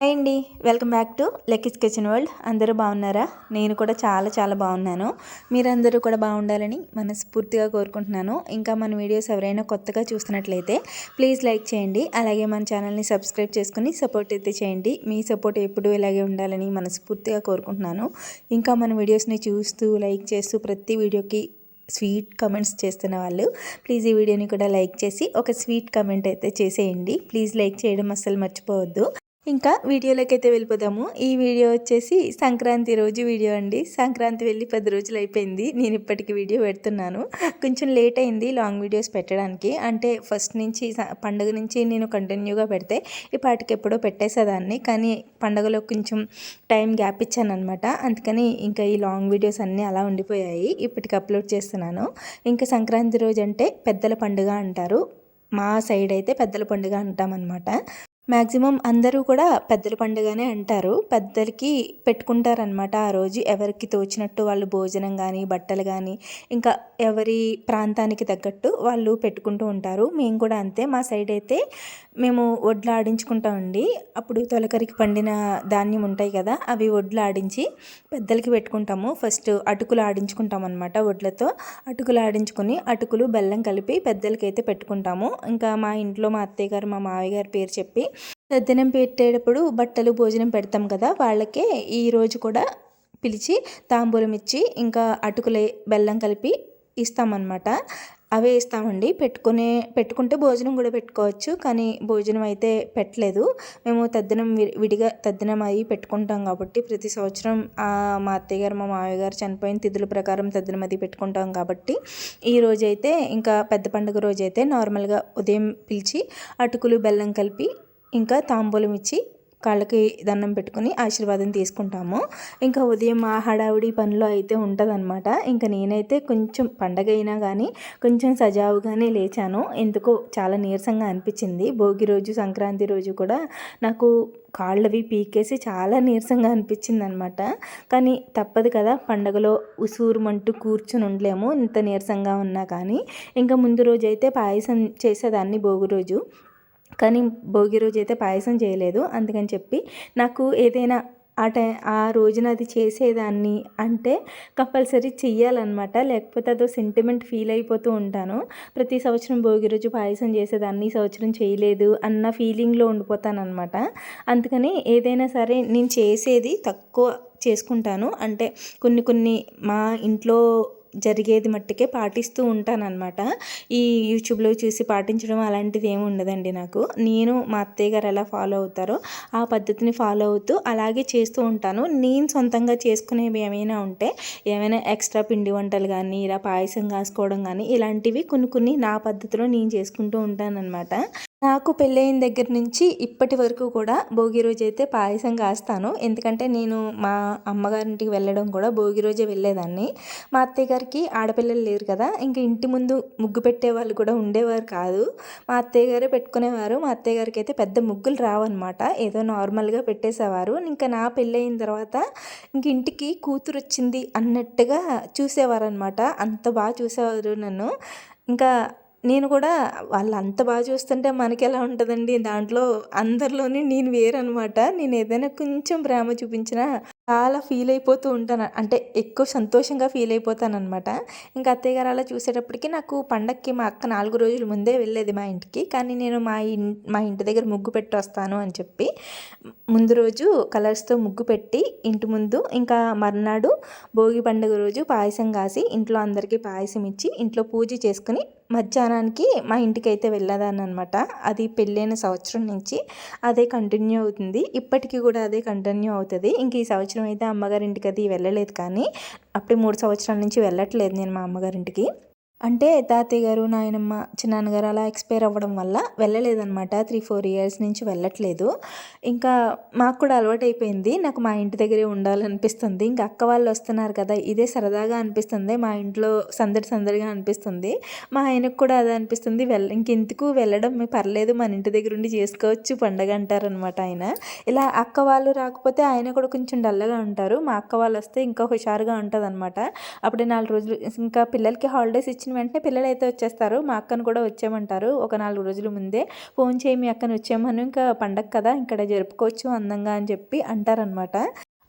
Hi అండి. Welcome back to Lekkis kitchen world. అందరూ బాగున్నారా? నేను కూడా చాలా చాలా బాగున్నాను. మీరందరూ కూడా బాగుండాలని మనస్ఫూర్తిగా కోరుకుంటున్నాను. ఇంకా మన వీడియోస్ ఎవరైనా కొత్తగా చూస్తున్నట్లయితే ప్లీజ్ లైక్ చేయండి. అలాగే మన ఛానల్ని సబ్స్క్రైబ్ చేసుకుని సపోర్ట్ అయితే చేయండి. మీ సపోర్ట్ ఎప్పుడూ ఇలాగే ఉండాలని మనస్ఫూర్తిగా కోరుకుంటున్నాను. ఇంకా మన వీడియోస్ని చూస్తూ లైక్ చేస్తూ ప్రతి వీడియోకి స్వీట్ కమెంట్స్ చేస్తున్న వాళ్ళు ప్లీజ్ ఈ వీడియోని కూడా లైక్ చేసి ఒక స్వీట్ కమెంట్ అయితే చేసేయండి. ప్లీజ్ లైక్ చేయడం అస్సలు మర్చిపోవద్దు. ఇంకా వీడియోలోకి అయితే వెళ్ళిపోదాము. ఈ వీడియో వచ్చేసి సంక్రాంతి రోజు వీడియో అండి. సంక్రాంతి వెళ్ళి పది రోజులు అయిపోయింది. నేను ఇప్పటికి వీడియో పెడుతున్నాను. కొంచెం లేట్ అయింది లాంగ్ వీడియోస్ పెట్టడానికి. అంటే ఫస్ట్ నుంచి పండుగ నుంచి నేను కంటిన్యూగా పెడితే ఈ పాటికి ఎప్పుడో పెట్టేసేదాన్ని. కానీ పండుగలో కొంచెం టైం గ్యాప్ ఇచ్చాను అనమాట అందుకని ఇంకా ఈ లాంగ్ వీడియోస్ అన్నీ అలా ఉండిపోయాయి. ఇప్పటికి అప్లోడ్ చేస్తున్నాను. ఇంకా సంక్రాంతి రోజు అంటే పెద్దల పండుగ అంటారు. మా సైడ్ అయితే పెద్దల పండుగ అంటామన్నమాట. మ్యాక్సిమం అందరూ కూడా పెద్దల పండుగనే అంటారు. పెద్దలకి పెట్టుకుంటారనమాట ఆ రోజు. ఎవరికి తోచినట్టు వాళ్ళు భోజనం కానీ బట్టలు కానీ ఇంకా ఎవరి ప్రాంతానికి తగ్గట్టు వాళ్ళు పెట్టుకుంటూ ఉంటారు. మేము కూడా అంతే. మా సైడ్ అయితే మేము వడ్లు ఆడించుకుంటామండి. అప్పుడు తొలకరికి పండిన ధాన్యం ఉంటాయి కదా అవి వడ్లు ఆడించి పెద్దలకి పెట్టుకుంటాము. ఫస్ట్ అటుకులు ఆడించుకుంటాం అనమాట వడ్లతో. అటుకులు ఆడించుకొని అటుకులు బెల్లం కలిపి పెద్దలకి అయితే పెట్టుకుంటాము. ఇంకా మా ఇంట్లో మా అత్తయ్య గారు మా మావయ్య గారి పేరు చెప్పి పెద్దనం పెట్టేటప్పుడు బట్టలు భోజనం పెడతాం కదా వాళ్ళకే ఈరోజు కూడా పిలిచి తాంబూలం ఇచ్చి ఇంకా అటుకులే బెల్లం కలిపి ఇస్తామన్నమాట. అవే ఇస్తామండి. పెట్టుకునే పెట్టుకుంటే భోజనం కూడా పెట్టుకోవచ్చు. కానీ భోజనం అయితే పెట్టలేదు. మేము తద్దినం విడిగా తద్దినం అయ్యి పెట్టుకుంటాం కాబట్టి ప్రతి సంవత్సరం మా అత్తయ్య గారు మా మామయ్య గారు చనిపోయిన తిథుల ప్రకారం తద్దినం అది పెట్టుకుంటాం కాబట్టి ఈ రోజైతే ఇంకా పెద్ద పండుగ రోజైతే నార్మల్గా ఉదయం పిలిచి అటుకులు బెల్లం కలిపి ఇంకా తాంబూలం ఇచ్చి కాళ్ళకి దండం పెట్టుకుని ఆశీర్వాదం తీసుకుంటాము. ఇంకా ఉదయం ఆ హడావుడి పనిలో అయితే ఉంటుందన్నమాట. ఇంకా నేనైతే కొంచెం పండగ అయినా కానీ కొంచెం సజావుగానే లేచాను. ఎందుకో చాలా నీరసంగా అనిపించింది. భోగి రోజు సంక్రాంతి రోజు కూడా నాకు కాళ్ళవి పీకేసి చాలా నీరసంగా అనిపించింది అనమాట కానీ తప్పదు కదా పండగలో ఉసూరుమంటూ కూర్చుని ఉండలేము. ఇంత నీరసంగా ఉన్నా కానీ ఇంకా ముందు రోజు అయితే పాయసం చేసేదాన్ని భోగి రోజు. కానీ భోగి రోజు అయితే పాయసం చేయలేదు. అందుకని చెప్పి నాకు ఏదైనా ఆ టై ఆ రోజున అది చేసేదాన్ని అంటే కంపల్సరీ చెయ్యాలన్నమాట. లేకపోతే అదో సెంటిమెంట్ ఫీల్ అయిపోతూ ఉంటాను. ప్రతి సంవత్సరం భోగి రోజు పాయసం చేసేదాన్ని సంవత్సరం చేయలేదు అన్న ఫీలింగ్లో ఉండిపోతానన్నమాట. అందుకని ఏదైనా సరే నేను చేసేది తక్కువ చేసుకుంటాను. అంటే కొన్ని కొన్ని మా ఇంట్లో జరిగేది మట్టుకే పాటిస్తూ ఉంటానన్నమాట. ఈ యూట్యూబ్లో చూసి పాటించడం అలాంటిది ఏమి ఉండదండి నాకు. నేను మా అత్తయ్య గారు ఎలా ఫాలో అవుతారో ఆ పద్ధతిని ఫాలో అవుతూ అలాగే చేస్తూ ఉంటాను. నేను సొంతంగా చేసుకునేవి ఏమైనా ఉంటే ఏమైనా ఎక్స్ట్రా పిండి వంటలు కానీ ఇలా పాయసం కాసుకోవడం కానీ ఇలాంటివి కొన్ని కొన్ని నా పద్ధతిలో నేను చేసుకుంటూ ఉంటానన్నమాట. నాకు పెళ్ళైన దగ్గర నుంచి ఇప్పటి వరకు కూడా భోగి రోజు అయితే పాయసం కాస్తాను. ఎందుకంటే నేను మా అమ్మగారింటికి వెళ్ళడం కూడా భోగి రోజే వెళ్ళేదాన్ని. మా అత్తయ్య గారికి ఆడపిల్లలు లేరు కదా ఇంకా ఇంటి ముందు ముగ్గు పెట్టే వాళ్ళు కూడా ఉండేవారు కాదు. మా అత్తయ్య గారే పెట్టుకునేవారు. మా అత్తయ్య గారికి అయితే పెద్ద ముగ్గులు రావన్నమాట. ఏదో నార్మల్గా పెట్టేసేవారు. ఇంకా నా పెళ్ళైన తర్వాత ఇంక ఇంటికి కూతురు వచ్చింది అన్నట్టుగా చూసేవారు అనమాట అంత బాగా చూసేవారు నన్ను. ఇంకా నేను కూడా వాళ్ళు అంత బాగా చూస్తుంటే మనకి ఎలా ఉంటుందండి? దాంట్లో అందరిలోనే నేను వేరనమాట నేను ఏదైనా కొంచెం ప్రేమ చూపించినా చాలా ఫీల్ అయిపోతూ ఉంటాను. అంటే ఎక్కువ సంతోషంగా ఫీల్ అయిపోతాను అనమాట ఇంకా అత్తయ్య గారు అలా చూసేటప్పటికి నాకు పండక్కి మా అక్క నాలుగు రోజుల ముందే వెళ్ళేది మా ఇంటికి. కానీ నేను మా ఇన్ మా ఇంటి దగ్గర ముగ్గు పెట్టి వస్తాను అని చెప్పి ముందు రోజు కలర్స్తో ముగ్గు పెట్టి ఇంటి ముందు ఇంకా మర్నాడు భోగి పండుగ రోజు పాయసం కాసి ఇంట్లో అందరికీ పాయసం ఇచ్చి ఇంట్లో పూజ చేసుకుని మధ్యాహ్నానికి మా ఇంటికి అయితే వెళ్ళేదాన్ని అనమాట అది పెళ్ళైన సంవత్సరం నుంచి అదే కంటిన్యూ అవుతుంది. ఇప్పటికీ కూడా అదే కంటిన్యూ అవుతుంది. ఇంక ఈ సంవత్సరం అయితే అమ్మగారింటికి అది వెళ్ళలేదు కానీ అప్పుడే మూడు సంవత్సరాల నుంచి వెళ్ళట్లేదు నేను మా అమ్మగారింటికి. అంటే తాతయ్య గారు నాయనమ్మ చిన్నాన్నగారు అలా ఎక్స్పైర్ అవ్వడం వల్ల వెళ్ళలేదనమాట త్రీ ఫోర్ ఇయర్స్ నుంచి వెళ్ళట్లేదు. ఇంకా మాకు కూడా అలవాటైపోయింది. నాకు మా ఇంటి దగ్గరే ఉండాలనిపిస్తుంది. ఇంకా అక్క వాళ్ళు వస్తున్నారు కదా ఇదే సరదాగా అనిపిస్తుంది. మా ఇంట్లో సందడి సందడిగా అనిపిస్తుంది. మా ఆయనకు కూడా అదే అనిపిస్తుంది. వెళ్ళ ఇంకెందుకు వెళ్ళడం పర్లేదు మన ఇంటి దగ్గర ఉండి చేసుకోవచ్చు పండగ అంటారనమాట ఆయన. ఇలా అక్క వాళ్ళు రాకపోతే ఆయన కూడా కొంచెం డల్గా ఉంటారు. మా అక్క వాళ్ళు వస్తే ఇంకా హుషారుగా ఉంటుంది అనమాట అప్పుడే నాలుగు రోజులు ఇంకా పిల్లలకి హాలిడేస్ ఇచ్చి వచ్చిన వెంటనే పిల్లలు అయితే వచ్చేస్తారు మా అక్కను కూడా వచ్చామంటారు ఒక నాలుగు రోజుల ముందే ఫోన్ చేయి మీ అక్కను వచ్చేయమని ఇంకా పండగ కదా ఇక్కడ జరుపుకోవచ్చు అందంగా అని చెప్పి అంటారనమాట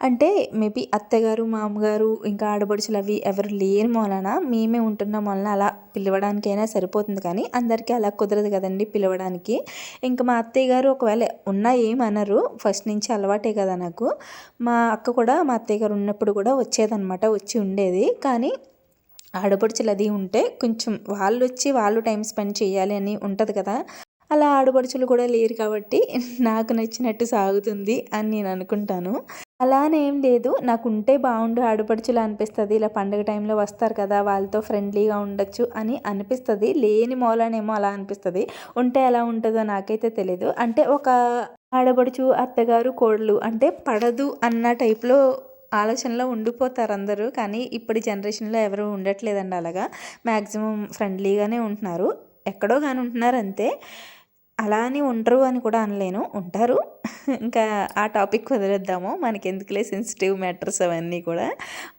అంటే మేబీ అత్తగారు మామగారు ఇంకా ఆడబడుచులు అవి ఎవరు లేని మూలన మేమే ఉంటున్న వలన అలా పిలవడానికైనా సరిపోతుంది కానీ అందరికీ అలా కుదరదు కదండి పిలవడానికి. ఇంకా మా అత్తయ్య గారు ఒకవేళ ఉన్నా ఏమనరు ఫస్ట్ నుంచి అలవాటే కదా నాకు. మా అక్క కూడా మా అత్తయ్య గారు ఉన్నప్పుడు కూడా వచ్చేదనమాట వచ్చి ఉండేది. కానీ ఆడపడుచులు అది ఉంటే కొంచెం వాళ్ళు వచ్చి వాళ్ళు టైం స్పెండ్ చేయాలి అని ఉంటుంది కదా. అలా ఆడపడుచులు కూడా లేరు కాబట్టి నాకు నచ్చినట్టు సాగుతుంది అని నేను అనుకుంటాను. అలానేం లేదు. నాకు ఉంటే బాగుండు ఆడపడుచులు అనిపిస్తుంది. ఇలా పండుగ టైంలో వస్తారు కదా వాళ్ళతో ఫ్రెండ్లీగా ఉండొచ్చు అని అనిపిస్తుంది. లేని మూలనేమో అలా అనిపిస్తుంది. ఉంటే ఎలా ఉంటుందో నాకైతే తెలీదు. అంటే ఒక ఆడపడుచు అత్తగారు కోడలు అంటే పడదు అన్న టైప్లో ఆలోచనలో ఉండిపోతారు అందరూ కానీ ఇప్పటి జనరేషన్లో ఎవరు ఉండట్లేదండి అలాగా. మ్యాక్సిమం ఫ్రెండ్లీగానే ఉంటున్నారు. ఎక్కడో కానీ ఉంటున్నారు అంతే అలా అని ఉండరు అని కూడా అనలేను. ఉంటారు. ఇంకా ఆ టాపిక్ వదిలేద్దాము. మనకి ఎందుకులే సెన్సిటివ్ మ్యాటర్స్ అవన్నీ కూడా.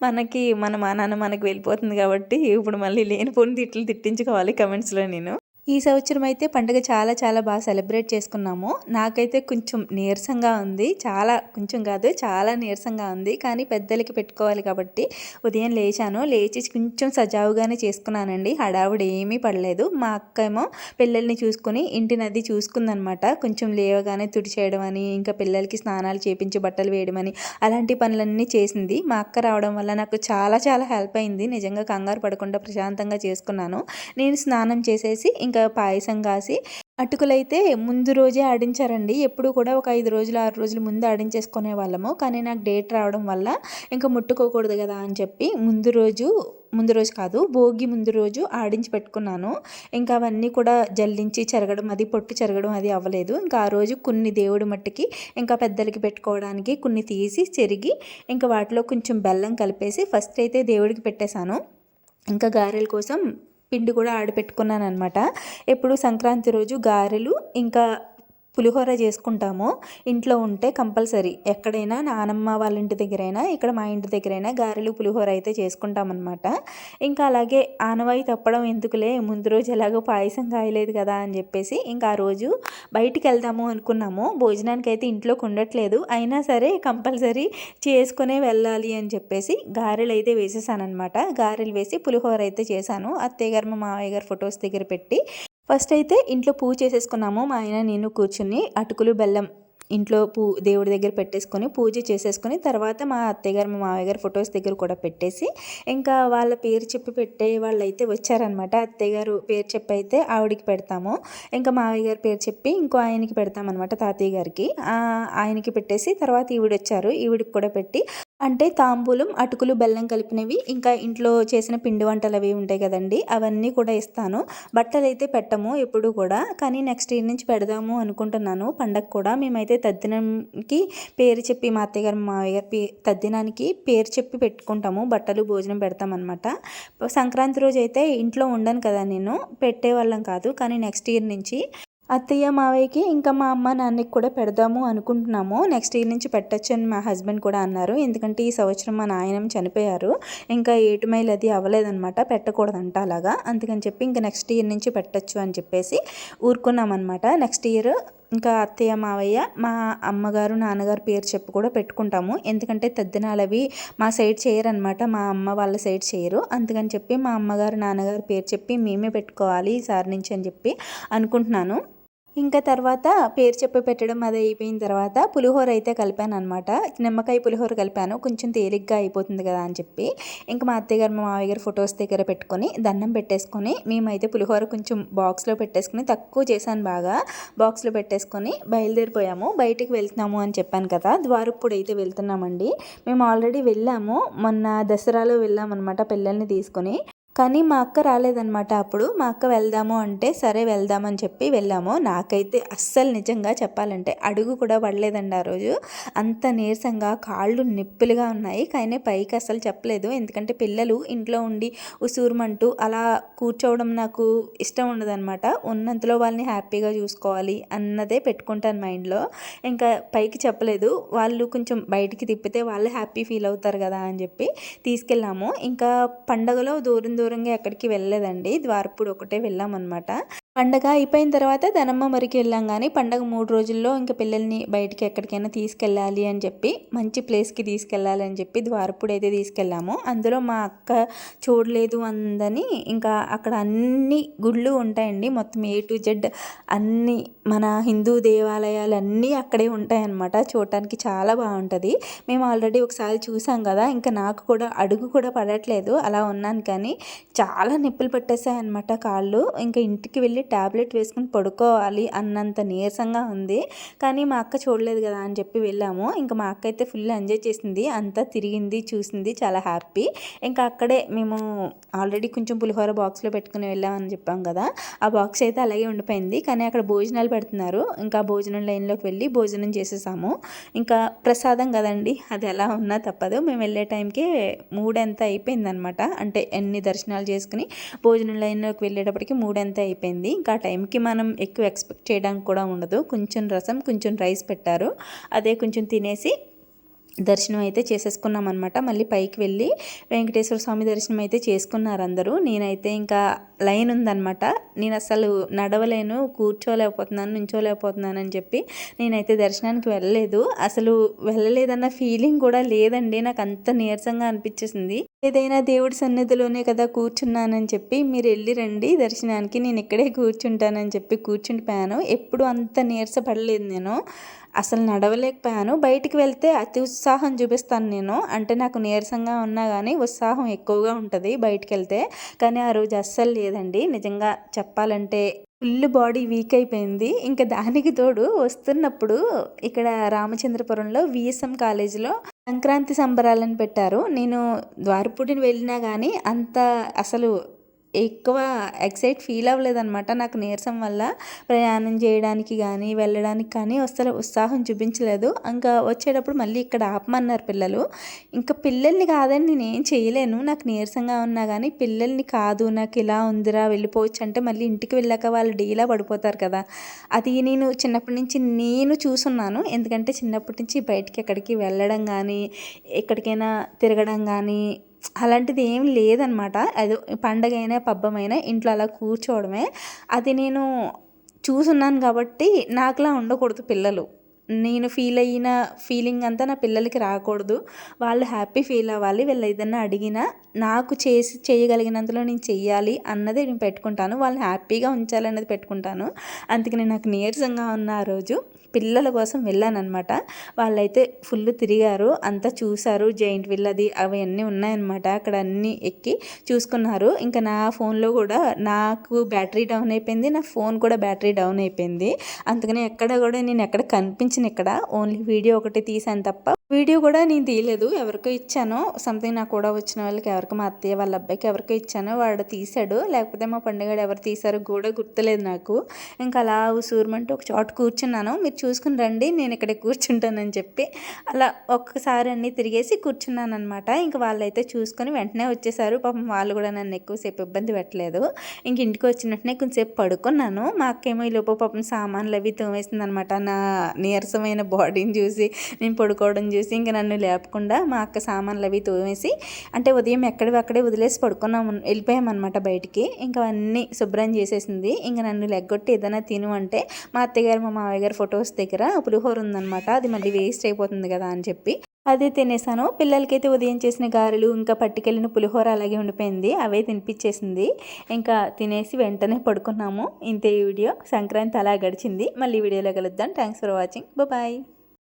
మనకి మన మా నాన్న మనకు వెళ్ళిపోతుంది కాబట్టి ఇప్పుడు మళ్ళీ లేనిపోని తిట్లు తిట్టించుకోవాలి కమెంట్స్లో నేను. ఈ సంవత్సరం అయితే పండుగ చాలా చాలా బాగా సెలబ్రేట్ చేసుకున్నాము. నాకైతే కొంచెం నీరసంగా ఉంది. చాలా కొంచెం కాదు చాలా నీరసంగా ఉంది. కానీ పెద్దలకి పెట్టుకోవాలి కాబట్టి ఉదయం లేచాను. లేచి కొంచెం సజావుగానే చేసుకున్నానండి. హడావుడి ఏమీ పడలేదు. మా అక్క ఏమో పిల్లల్ని చూసుకుని ఇంటి నది చూసుకుందనమాట. కొంచెం లేవగానే తుడిచేయడం అని ఇంకా పిల్లలకి స్నానాలు చేపించి బట్టలు వేయడం అని అలాంటి పనులన్నీ చేసింది. మా అక్క రావడం వల్ల నాకు చాలా చాలా హెల్ప్ అయింది. నిజంగా కంగారు పడకుండా ప్రశాంతంగా చేసుకున్నాను. నేను స్నానం చేసేసి ఇంకా పాయసం కాసి అటుకులైతే ముందు రోజే ఆడించారండి. ఎప్పుడు కూడా ఒక ఐదు రోజులు ఆరు రోజులు ముందు ఆడించేసుకునే వాళ్ళము. కానీ నాకు డేట్ రావడం వల్ల ఇంకా ముట్టుకోకూడదు కదా అని చెప్పి ముందు రోజు ముందు రోజు కాదు భోగి ముందు రోజు ఆడించి పెట్టుకున్నాను. ఇంకా అవన్నీ కూడా జల్లించి చెరగడం అది పొట్టు చెరగడం అది అవ్వలేదు. ఇంకా ఆ రోజు కొన్ని దేవుడి మట్టికి ఇంకా పెద్దలకి పెట్టుకోవడానికి కొన్ని తీసి చెరిగి ఇంకా వాటిలో కొంచెం బెల్లం కలిపేసి ఫస్ట్ అయితే దేవుడికి పెట్టేశాను. ఇంకా గారెల కోసం పిండి కూడా ఆడపెట్టుకున్నాను అనమాట ఎప్పుడు సంక్రాంతి రోజు గారెలు ఇంకా పులిహోర చేసుకుంటాము. ఇంట్లో ఉంటే కంపల్సరీ. ఎక్కడైనా నానమ్మ వాళ్ళ ఇంటి దగ్గరైనా ఇక్కడ మా ఇంటి దగ్గరైనా గారెలు పులిహోర అయితే చేసుకుంటామన్నమాట. ఇంకా అలాగే ఆనవాయి తప్పడం ఎందుకులే? ముందు రోజు ఎలాగో పాయసం కాయలేదు కదా అని చెప్పేసి ఇంకా ఆ రోజు బయటికి వెళ్దాము అనుకున్నాము. భోజనానికి అయితే ఇంట్లోకి ఉండట్లేదు. అయినా సరే కంపల్సరీ చేసుకునే వెళ్ళాలి అని చెప్పేసి గారెలు అయితే వేసేసానమాట గారెలు వేసి పులిహోర అయితే చేశాను. అత్తయ్య గారు మా మావయ్య గారు ఫొటోస్ దగ్గర పెట్టి ఫస్ట్ అయితే ఇంట్లో పూజ చేసేసుకున్నాము. మా ఆయన నేను కూర్చుని అటుకులు బెల్లం ఇంట్లో పూ దేవుడి దగ్గర పెట్టేసుకొని పూజ చేసేసుకొని తర్వాత మా అత్తయ్య గారు మా మామయ్య గారు ఫొటోస్ దగ్గర కూడా పెట్టేసి ఇంకా వాళ్ళ పేరు చెప్పి పెట్టే వాళ్ళు అయితే వచ్చారనమాట అత్తయ్య గారు పేరు చెప్పి అయితే ఆవిడికి పెడతాము. ఇంకా మావయ్య గారి పేరు చెప్పి ఇంకో ఆయనకి పెడతామన్నమాట తాతయ్య గారికి. ఆయనకి పెట్టేసి తర్వాత ఈవిడ వచ్చారు ఈవిడికి కూడా పెట్టి అంటే తాంబూలం అటుకులు బెల్లం కలిపినవి ఇంకా ఇంట్లో చేసిన పిండి వంటలు అవి ఉంటాయి కదండి అవన్నీ కూడా ఇస్తాను. బట్టలు అయితే పెట్టము ఎప్పుడు కూడా కానీ నెక్స్ట్ ఇయర్ నుంచి పెడదాము అనుకుంటున్నాను. పండగ కూడా మేమైతే తద్దినంకి పేరు చెప్పి మా అత్తయ్య గారు మావయ్య గారు పే తద్దినానికి పేరు చెప్పి పెట్టుకుంటాము. బట్టలు భోజనం పెడతామన్నమాట. సంక్రాంతి రోజు అయితే ఇంట్లో ఉండను కదా నేను పెట్టేవాళ్ళం కాదు కానీ నెక్స్ట్ ఇయర్ నుంచి అత్తయ్య మావయ్యకి ఇంకా మా అమ్మ నాన్నకి కూడా పెడదాము అనుకుంటున్నాము. నెక్స్ట్ ఇయర్ నుంచి పెట్టచ్చు అని మా హస్బెండ్ కూడా అన్నారు. ఎందుకంటే ఈ సంవత్సరం మా నాయనం చనిపోయారు. ఇంకా ఏటు మైల్ అది అవ్వలేదనమాట పెట్టకూడదంట అలాగా. అందుకని చెప్పి ఇంకా నెక్స్ట్ ఇయర్ నుంచి పెట్టచ్చు అని చెప్పేసి ఊరుకున్నామన్నమాట. నెక్స్ట్ ఇయర్ ఇంకా అత్తయ్య మావయ్య మా అమ్మగారు నాన్నగారు పేరు చెప్పి కూడా పెట్టుకుంటాము. ఎందుకంటే తద్దినాలు అవి మా సైడ్ చేయరనమాట మా అమ్మ వాళ్ళ సైడ్ చేయరు. అందుకని చెప్పి మా అమ్మగారు నాన్నగారు పేరు చెప్పి మేమే పెట్టుకోవాలి ఈసారి నుంచి అని చెప్పి అనుకుంటున్నాను. ఇంకా తర్వాత పేరు చెప్పి పెట్టడం అది అయిపోయిన తర్వాత పులిహోర అయితే కలిపాను అనమాట నిమ్మకాయ పులిహోర కలిపాను. కొంచెం తేలిగ్గా అయిపోతుంది కదా అని చెప్పి. ఇంకా మా అత్తయ్య గారు మా మావయ్య గారు ఫొటోస్ దగ్గర పెట్టుకొని దండం పెట్టేసుకొని మేమైతే పులిహోర కొంచెం బాక్స్లో పెట్టేసుకుని తక్కువ చేశాను బాగా. బాక్స్లో పెట్టేసుకొని బయలుదేరిపోయాము. బయటికి వెళ్తున్నాము అని చెప్పాను కదా. ద్వారప్పుడు అయితే వెళ్తున్నామండి. మేము ఆల్రెడీ వెళ్ళాము. మొన్న దసరాలో వెళ్ళామన్నమాట పిల్లల్ని తీసుకొని. కానీ మా అక్క రాలేదనమాట అప్పుడు మా అక్క వెళ్దాము అంటే సరే వెళ్దామని చెప్పి వెళ్ళాము. నాకైతే అస్సలు నిజంగా చెప్పాలంటే అడుగు కూడా పడలేదండి ఆ రోజు. అంత నీరసంగా కాళ్ళు నిప్పులుగా ఉన్నాయి. కానీ పైకి అస్సలు చెప్పలేదు. ఎందుకంటే పిల్లలు ఇంట్లో ఉండి ఉసూరుమంటూ అలా కూర్చోవడం నాకు ఇష్టం ఉండదన్నమాట. ఉన్నంతలో వాళ్ళని హ్యాపీగా చూసుకోవాలి అన్నదే పెట్టుకుంటాను మైండ్లో. ఇంకా పైకి చెప్పలేదు. వాళ్ళు కొంచెం బయటికి తిప్పితే వాళ్ళు హ్యాపీ ఫీల్ అవుతారు కదా అని చెప్పి తీసుకెళ్ళాము. ఇంకా పండగలో దూరం దూరం దూరంగా ఎక్కడికి వెళ్ళలేదండి. ద్వారపూడి ఒకటే వెళ్ళామన్నమాట. పండగ అయిపోయిన తర్వాత ధనమ్మ మరికి వెళ్ళాం కానీ పండగ మూడు రోజుల్లో ఇంకా పిల్లల్ని బయటికి ఎక్కడికైనా తీసుకెళ్ళాలి అని చెప్పి మంచి ప్లేస్కి తీసుకెళ్ళాలి అని చెప్పి ద్వారపూడి అయితే తీసుకెళ్ళాము. అందులో మా అక్క చూడలేదు అందని ఇంకా అక్కడ అన్ని గుళ్ళు ఉంటాయండి. మొత్తం ఏ టు జెడ్ అన్ని మన హిందూ దేవాలయాలు అన్నీ అక్కడే ఉంటాయన్నమాట. చూడటానికి చాలా బాగుంటుంది. మేము ఆల్రెడీ ఒకసారి చూసాం కదా ఇంకా నాకు కూడా అడుగు కూడా పడట్లేదు. అలా ఉన్నాను కానీ చాలా నొప్పులు పెట్టేశాయన్నమాట కాళ్ళు. ఇంకా ఇంటికి వెళ్ళి ట్యాబ్లెట్ వేసుకుని పడుకోవాలి అన్నంత నీరసంగా ఉంది. కానీ మా అక్క చూడలేదు కదా అని చెప్పి వెళ్ళాము. ఇంకా మా అక్క అయితే ఫుల్ ఎంజాయ్ చేసింది. అంతా తిరిగింది చూసింది చాలా హ్యాపీ. ఇంకా అక్కడే మేము ఆల్రెడీ కొంచెం పులిహోర బాక్స్లో పెట్టుకుని వెళ్ళామని చెప్పాం కదా. ఆ బాక్స్ అయితే అలాగే ఉండిపోయింది. కానీ అక్కడ భోజనాలు పెడుతున్నారు. ఇంకా భోజనం లైన్లోకి వెళ్ళి భోజనం చేసేసాము. ఇంకా ప్రసాదం కదండి అది ఎలా ఉన్నా తప్పదు. మేము వెళ్ళే టైంకి మూడెంత అయిపోయిందనమాట. అంటే ఎన్ని దర్శనాలు చేసుకుని భోజనం లైన్లోకి వెళ్ళేటప్పటికి మూడెంత అయిపోయింది. ఇంకా టైంకి మనం ఎక్కువ ఎక్స్పెక్ట్ చేయడానికి కూడా ఉండదు. కొంచెం రసం కొంచెం రైస్ పెట్టారు. అదే కొంచెం తినేసి దర్శనం అయితే చేసేసుకున్నాం అనమాట మళ్ళీ పైకి వెళ్ళి వెంకటేశ్వర స్వామి దర్శనం అయితే చేసుకున్నారు అందరూ. నేనైతే ఇంకా లైన్ ఉందనమాట నేను అసలు నడవలేను కూర్చోలేకపోతున్నాను నుంచోలేకపోతున్నాను అని చెప్పి నేనైతే దర్శనానికి వెళ్ళలేదు. అసలు వెళ్ళలేదన్న ఫీలింగ్ కూడా లేదండి. నాకు అంత నీరసంగా అనిపించేసింది. ఏదైనా దేవుడి సన్నిధిలోనే కదా కూర్చున్నానని చెప్పి మీరు వెళ్ళి రండి. దర్శనానికి నేను ఇక్కడే కూర్చుంటానని చెప్పి కూర్చుండిపోయాను. ఎప్పుడు అంత నీరసపడలేదు నేను. అసలు నడవలేకపోయాను. బయటికి వెళ్తే అతి ఉత్సాహం చూపిస్తాను నేను. అంటే నాకు నీరసంగా ఉన్నా కానీ ఉత్సాహం ఎక్కువగా ఉంటుంది బయటికి వెళ్తే. కానీ ఆ రోజు అస్సలు లేదండి. నిజంగా చెప్పాలంటే ఫుల్ బాడీ వీక్ అయిపోయింది. ఇంకా దానికి తోడు వస్తున్నప్పుడు ఇక్కడ రామచంద్రపురంలో విఎస్ఎం కాలేజీలో సంక్రాంతి సంబరాలను పెట్టారు. నేను ద్వారపూడిని వెళ్ళినా కానీ అంత అసలు ఎక్కువ ఎక్సైట్ ఫీల్ అవ్వలేదన్నమాట. నాకు నీరసం వల్ల ప్రయాణం చేయడానికి కానీ వెళ్ళడానికి కానీ అసలు ఉత్సాహం చూపించలేదు. ఇంకా వచ్చేటప్పుడు మళ్ళీ ఇక్కడ ఆపమన్నారు పిల్లలు. ఇంకా పిల్లల్ని కాదని నేను ఏం చేయలేను. నాకు నీరసంగా ఉన్నా కానీ పిల్లల్ని కాదు నాకు ఇలా ఉందిరా వెళ్ళిపోవచ్చు అంటే మళ్ళీ ఇంటికి వెళ్ళాక వాళ్ళు డీలా పడిపోతారు కదా. అది నేను చిన్నప్పటి నుంచి నేను చూసున్నాను. ఎందుకంటే చిన్నప్పటి నుంచి బయటికి ఎక్కడికి వెళ్ళడం కానీ ఎక్కడికైనా తిరగడం కానీ అలాంటిది ఏం లేదనమాట. అది పండగ అయినా పబ్బమైనా ఇంట్లో అలా కూర్చోవడమే. అది నేను చూసున్నాను కాబట్టి నాకులా ఉండకూడదు పిల్లలు. నేను ఫీల్ అయిన ఫీలింగ్ అంతా నా పిల్లలకి రాకూడదు. వాళ్ళు హ్యాపీ ఫీల్ అవ్వాలి. వీళ్ళు ఏదన్నా అడిగినా నాకు చేసి చేయగలిగినంతలో నేను చెయ్యాలి అన్నది నేను పెట్టుకుంటాను. వాళ్ళని హ్యాపీగా ఉంచాలన్నది పెట్టుకుంటాను. అందుకని నాకు నీరసంగా ఉన్న ఆ రోజు పిల్లల కోసం వెళ్ళానమాట వాళ్ళైతే ఫుల్ తిరిగారు. అంతా చూశారు. జైంట్ విల్ అది అవన్నీ ఉన్నాయన్నమాట. అక్కడ అన్నీ ఎక్కి చూసుకున్నారు. ఇంకా నా ఫోన్లో కూడా నాకు బ్యాటరీ డౌన్ అయిపోయింది. నా ఫోన్ కూడా బ్యాటరీ డౌన్ అయిపోయింది. అందుకని ఎక్కడ కూడా నేను ఎక్కడ కనిపించిన ఇక్కడ. ఓన్లీ వీడియో ఒకటి తీసాను తప్ప. వీడియో కూడా నేను తీయలేదు. ఎవరికో ఇచ్చాను. సంథింగ్ నాకు కూడా వచ్చిన వాళ్ళకి ఎవరికి మా అత్తయ్య వాళ్ళ అబ్బాయికి ఎవరికో ఇచ్చాను. వాడు తీశాడు. లేకపోతే మా పండుగ ఎవరు తీశారో కూడా గుర్తులేదు నాకు. ఇంకా అలా ఉసూరుమంటూ ఒక చోట కూర్చున్నాను. మీరు చూసుకుని రండి నేను ఇక్కడ కూర్చుంటానని చెప్పి అలా ఒక్కసారి అన్నీ తిరిగేసి కూర్చున్నాను అనమాట ఇంకా వాళ్ళైతే చూసుకొని వెంటనే వచ్చేసారు. పాపం వాళ్ళు కూడా నన్ను ఎక్కువసేపు ఇబ్బంది పెట్టలేదు. ఇంక ఇంటికి వచ్చినట్టునే కొంచెంసేపు పడుకున్నాను. మా అక్కేమో ఈ లోపు పాపం సామాన్లు అవి తోమేసింది అనమాట నా నీరసమైన బాడీని చూసి నేను పడుకోవడం చూసి ఇంక నన్ను లేపకుండా మా అక్క సామాన్లు అవి తోమేసి అంటే ఉదయం ఎక్కడివి అక్కడే వదిలేసి పడుకున్నాము వెళ్ళిపోయామన్నమాట బయటికి. ఇంకా అన్నీ శుభ్రం చేసేసింది. ఇంకా నన్ను లెగ్గొట్టి ఏదైనా తిను అంటే మా అత్తగారు మా మావయ్య గారు ఫొటోస్ దగ్గర పులిహోర ఉందనమాట అది మళ్ళీ వేస్ట్ అయిపోతుంది కదా అని చెప్పి అదే తినేసాను. పిల్లలకైతే ఉదయం చేసిన గారెలు ఇంకా పట్టుకెళ్ళిన పులిహోర అలాగే ఉండిపోయింది. అవే తినిపించేసింది. ఇంకా తినేసి వెంటనే పడుకున్నాము. ఇంతే వీడియో. సంక్రాంతి అలా గడిచింది. మళ్ళీ వీడియోలో కలుద్దాం. Thanks for watching bye